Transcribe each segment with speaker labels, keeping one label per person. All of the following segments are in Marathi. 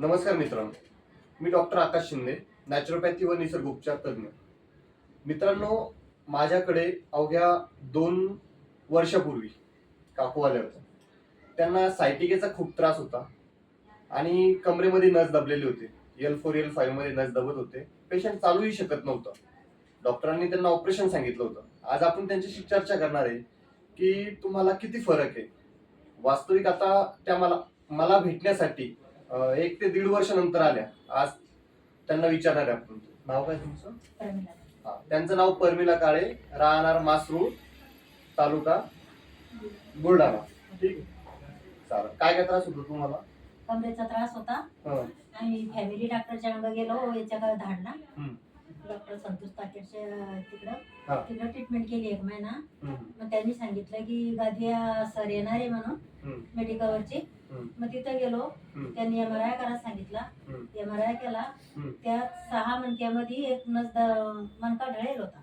Speaker 1: नमस्कार मित्रांनो. मी डॉक्टर आकाश शिंदे नॅचरोपॅथी व निसर्गोपचार तज्ज्ञ. मित्रांनो माझ्याकडे अवघ्या दोन वर्षापूर्वी काकू आल्या होत्या. त्यांना सायटिकेचा खूप त्रास होता आणि कमरेमध्ये नस दबलेली होती. एल फोर एल फाईव्हमध्ये नस दबत होते. पेशंट चालूही शकत नव्हतं. डॉक्टरांनी त्यांना ऑपरेशन सांगितलं होतं. आज आपण त्यांच्याशी चर्चा करणार आहे की तुम्हाला किती फरक आहे? वास्तविक आता त्या मला मला भेटण्यासाठी एक ते दीड वर्ष नंतर आल्या. आज त्यांना विचारणार आहे आपण. नाव काय तुमचं?
Speaker 2: प्रमिला.
Speaker 1: हा त्यांचं नाव परमिला काळे. राहणार मासरूळ तालुका बुलढाणा. ठीक आहे. चालेल. काय काय त्रास होतो तुम्हाला?
Speaker 2: कमरेचा त्रास होता.
Speaker 1: हं,
Speaker 2: आणि फॅमिली डॉक्टरच्या अंग गेलो. याच्याकडे धाडला
Speaker 1: हं.
Speaker 2: डॉक्टर संतोष ताकेडच्या तिकडं.
Speaker 1: हा.
Speaker 2: तिकडं ट्रीटमेंट केली एक महिना.
Speaker 1: हं,
Speaker 2: मग त्यांनी सांगितलं की गादिया सर येणार आहे म्हणून
Speaker 1: हं,
Speaker 2: मेडिकलवरची. मग तिथं गेलो. त्यांनी एम आर आय करायला सांगितला. एम आर आय केला. त्यात सहा मणक्यामध्ये एक नस मणका ढळेल होता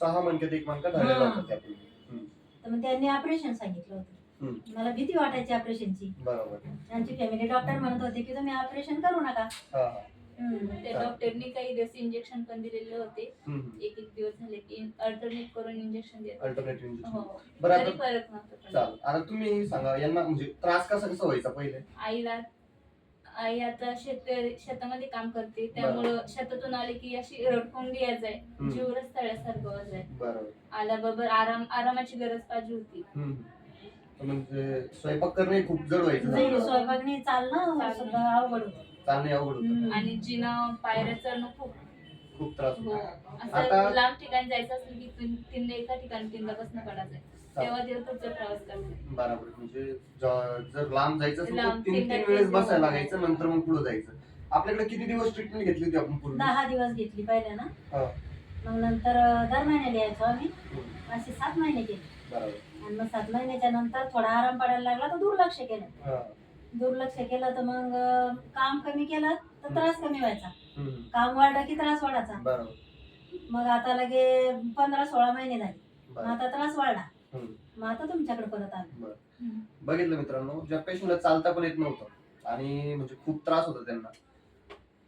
Speaker 1: सहा मनक्यात एक मनका ढळलेला
Speaker 2: हा.
Speaker 1: होता त्यापूर्वी
Speaker 2: तर मग त्यांनी ऑपरेशन सांगितलं. होतं मला भीती वाटायची ऑपरेशनची
Speaker 1: बरोबर
Speaker 2: आमची फॅमिली डॉक्टर म्हणत होते की तुम्ही ऑपरेशन करू नका
Speaker 1: हा, हा.
Speaker 2: हं.
Speaker 3: त्या डॉक्टरनी काही दिवस इंजेक्शन पण दिलेले होते. एक एक दिवस झाले की अल्टरनेट करून इंजेक्शन देत
Speaker 1: Alternate injection.
Speaker 3: हो
Speaker 1: बरं
Speaker 3: तरी
Speaker 1: आता
Speaker 3: फरक नव्हता पण.
Speaker 1: चालेल आता तुम्ही सांगा यांना म्हणजे त्रास कसा कसा व्हायचा पहिले
Speaker 3: आईला आई आता शेत शेतामध्ये काम करते त्यामुळं शेतातून आले की अशी रडकोंडी यायच आहे
Speaker 1: हम्म.
Speaker 3: जीव रस्त्यासारखं वाज आहे
Speaker 1: बरोबर
Speaker 3: आल्याबरोबर आराम आरामाची गरज पाहिजे होती.
Speaker 1: तर म्हणजे स्वयंपाक करणे खूप जड व्हायचं
Speaker 2: नाही. स्वयंपाक नाही चालणं
Speaker 3: चालणं.
Speaker 2: सुद्धा अवघड होतं
Speaker 1: चालणे अवघड होतं.
Speaker 3: आणि जिनं पायऱ्या चढणं खूप
Speaker 1: खूप त्रास
Speaker 3: हो.
Speaker 1: होतो
Speaker 3: असं
Speaker 1: आता-
Speaker 3: लांब ठिकाणी जायचं असेल की तीन एका ठिकाणी तीनदा बसणं पडायचं. तेव्हा प्रवास
Speaker 1: बरोबर. म्हणजे ज- जर लांब जायचं असेल तर
Speaker 3: लांब
Speaker 1: तीन
Speaker 3: तीन
Speaker 1: वेळेस बसायला. लागायचं नंतर मग पुढे जायचं. आपल्याकडे किती दिवस ट्रीटमेंट घेतली होती आपण पूर्वी?
Speaker 2: दहा दिवस घेतली पहिले ना.
Speaker 1: हा.
Speaker 2: मग नंतर अं, दर महिन्याला यायचो आम्ही.
Speaker 1: हम्म.
Speaker 2: असे सात महिने केले.
Speaker 1: बरोबर.
Speaker 2: आणि मग सात महिन्याच्या नंतर थोडा आराम पडायला लागला तर दुर्लक्ष केलं.
Speaker 1: हा.
Speaker 2: दुर्लक्ष केलं तर मग काम कमी केलं तर त्रास कमी व्हायचा.
Speaker 1: हम्म.
Speaker 2: काम वाढलं की त्रास वाढायचा.
Speaker 1: बरोबर.
Speaker 2: मग आता लगे पंधरा सोळा महिने झाले. मग आता त्रास वाढला.
Speaker 1: हम्म.
Speaker 2: मग आता तुमच्याकडे परत आलो.
Speaker 1: बरं. बघितलं मित्रांनो ज्या पेशंटला चालता पण येत नव्हतं आणि म्हणजे खूप त्रास होता त्यांना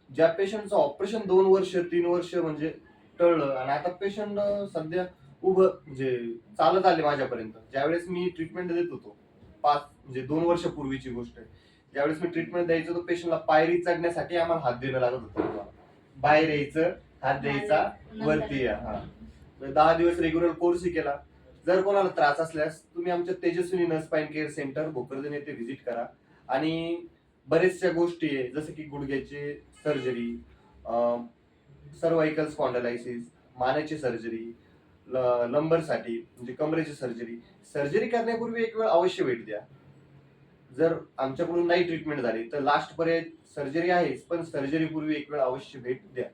Speaker 1: ज्या पेशंटचं ऑपरेशन दोन वर्ष तीन वर्ष म्हणजे टळलं आणि आता पेशंट सध्या उभं म्हणजे चालत आले माझ्यापर्यंत. ज्यावेळेस मी ट्रीटमेंट देत होतो पाच म्हणजे दोन वर्षापूर्वीची गोष्ट आहे. ज्यावेळेस मी ट्रीटमेंट द्यायचो तर पेशंटला पायरी चढण्यासाठी आम्हाला हात देणं लागत होतं. बाहेर यायचं हात द्यायचा वरती या हा. दहा दिवस रेग्युलर कोर्सही केला. जर कोणाला त्रास असल्यास तुम्ही आमच्या Tejaswini nurse pain care centre Bhokardan येथे व्हिजिट करा. आणि बरेचशा गोष्टी आहे जसं की गुडघ्याची सर्जरी सर्वायकल स्पॉन्डलायसिस मानेची सर्जरी लंबरसाठी म्हणजे कमरेची सर्जरी सर्जरी करण्यापूर्वी एक वेळ अवश्य भेट द्या. जर आमच्याकडून नाही ट्रीटमेंट झाली तर लास्ट पर्याय सर्जरी आहेच पण सर्जरीपूर्वी एक वेळ अवश्य भेट द्या.